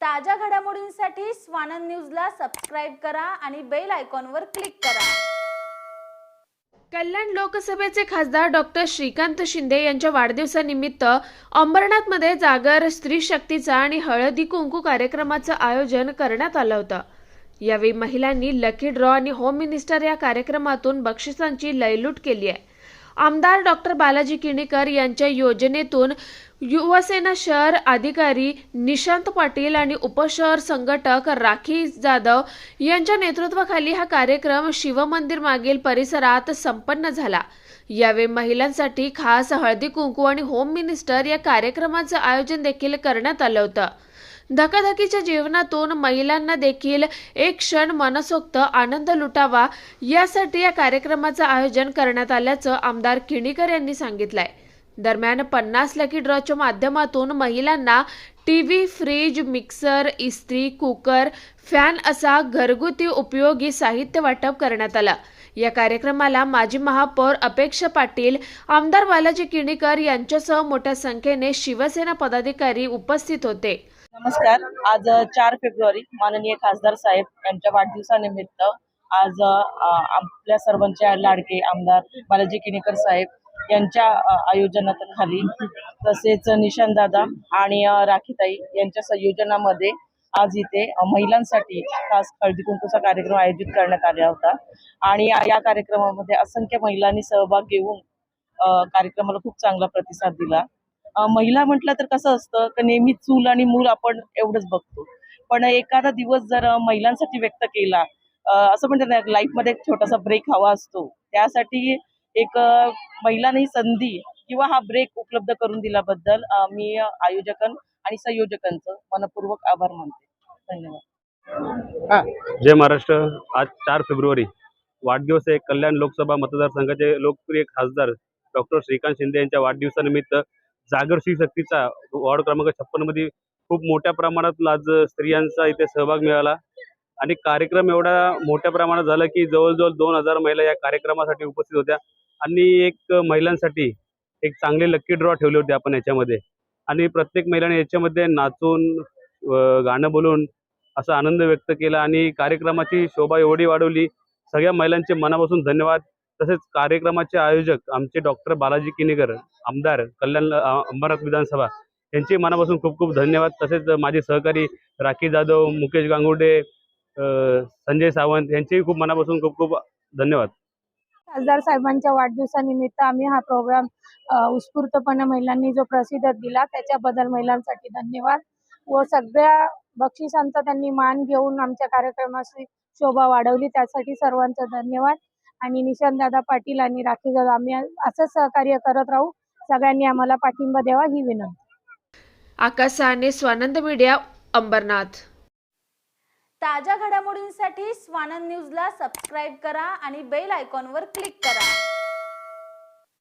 ताज्या घडामोडींसाठी स्वानंद न्यूजला सबस्क्राईब करा आणि बेल आयकॉनवर क्लिक करा. कल्याण लोकसभेचे खासदार डॉक्टर श्रीकांत शिंदे यांच्या वाढदिवसानिमित्त अंबरनाथमध्ये जागर स्त्री शक्तीचा आणि हळदी कुंकू कार्यक्रमाचं आयोजन करण्यात आलं होतं. यावेळी महिलांनी लकी ड्रॉ आणि होम मिनिस्टर या कार्यक्रमातून बक्षिसांची लयलूट केली आहे. आमदार डॉक्टर बालाजी किणीकर यांच्या योजनेतून युवसेना शहर अधिकारी निशांत पाटील आणि उपशहर संघटक राखी जाधव यांच्या नेतृत्वाखाली हा कार्यक्रम शिवमंदिर मागील परिसरात संपन्न झाला. यावेळी महिलांसाठी खास हळदी कुंकू आणि होम मिनिस्टर या कार्यक्रमाचं आयोजन देखील करण्यात आलं होतं. धकाधकीच्या जीवनातून महिलांना देखील एक क्षण मनसोक्त आनंद लुटावा यासाठी या कार्यक्रमाचं आयोजन करण्यात आल्याचं आमदार किणीकर यांनी सांगितलंय. दरम्यान पन्नास लकी ड्रॉच्या माध्यमातून महिलांना टीव्ही फ्रीज मिक्सर इस्त्री कुकर फॅन असा घरगुती उपयोगी साहित्य वाटप करण्यात आलं. या कार्यक्रमाला माजी महापौर अपेक्षा पाटील आमदार बालाजी किणीकर यांच्यासह मोठ्या संख्येने शिवसेना पदाधिकारी उपस्थित होते. नमस्कार. आज चार फेब्रुवारी माननीय खासदार साहेब यांच्या वाढदिवसानिमित्त आज आपल्या सर्वांचे लाडके आमदार बालाजी किणेकर साहेब यांच्या आयोजनात आयोजनाखाली तसेच निशान दादा आणि राखीताई यांच्या संयोजनामध्ये आज इथे महिलांसाठी खास हळदी कुंकूचा कार्यक्रम आयोजित करण्यात आला होता. आणि या कार्यक्रमामध्ये असंख्य महिलांनी सहभाग घेऊन कार्यक्रमाला खूप चांगला प्रतिसाद दिला. महिला म्हटलं तर कसं असतं की नेहमी चूल आणि मूल आपण एवढंच बघतो. पण एखादा दिवस जर महिलांसाठी व्यक्त केला असं म्हणतात ना लाईफमध्ये एक छोटासा ब्रेक हवा असतो. त्यासाठी एक महिलांनी संधी किंवा हा ब्रेक उपलब्ध करून दिल्याबद्दल मी आयोजकां आणि संयोजकांचं मनपूर्वक आभार मानते. धन्यवाद. जय महाराष्ट्र. आज चार फेब्रुवारी. वाढदिवस आहे. कल्याण लोकसभा मतदारसंघाचे लोकप्रिय खासदार डॉक्टर श्रीकांत शिंदे यांच्या वाढदिवसानिमित्त जागर श्री शक्तीचा वॉर्ड क्रमांक छप्पनमध्ये खूप मोठ्या प्रमाणात आज स्त्रियांचा इथे सहभाग मिळाला. आणि कार्यक्रम एवढा मोठ्या प्रमाणात झाला की जवळजवळ दोन हजार महिला या कार्यक्रमासाठी उपस्थित होत्या. आणि एक महिलांसाठी एक चांगले लक्की ड्रॉ ठेवले होते आपण याच्यामध्ये. आणि प्रत्येक महिलाने याच्यामध्ये नाचून गाणं बोलून असा आनंद व्यक्त केला. आणि कार्यक्रमाची शोभा एवढी वाढवली. सगळ्या महिलांचे मनापासून धन्यवाद. तसेच कार्यक्रमाचे आयोजक आमचे डॉक्टर बालाजी किनेकर आमदार कल्याण अंबरनाथ विधानसभा यांचे मनापासून खूप खूप धन्यवाद. तसेच माझे सहकारी राखी जाधव मुकेश गांगुडे संजय सावंत यांचेही खूप मनापासून खूप खूप धन्यवाद. खासदार साहेबांच्या वाढदिवसानिमित्त आम्ही हा प्रोग्राम उत्स्फूर्तपणे महिलांनी जो प्रसिद्ध दिला त्याच्याबद्दल महिलांसाठी धन्यवाद व सगळ्या बक्षिसांचा त्यांनी मान घेऊन आमच्या कार्यक्रमाची शोभा वाढवली त्यासाठी सर्वांचा धन्यवाद. आणि निशांत दादा पाटील आणि राखी दादा आम्ही असंच सहकार्य करत राहू. सगळ्यांनी आम्हाला पाठिंबा द्यावा ही विनंती. आकाश स्वानंद मीडिया अंबरनाथ. ताज्या घडामोडींसाठी स्वानंद न्यूजला सबस्क्राईब करा आणि बेल आयकॉनवर क्लिक करा.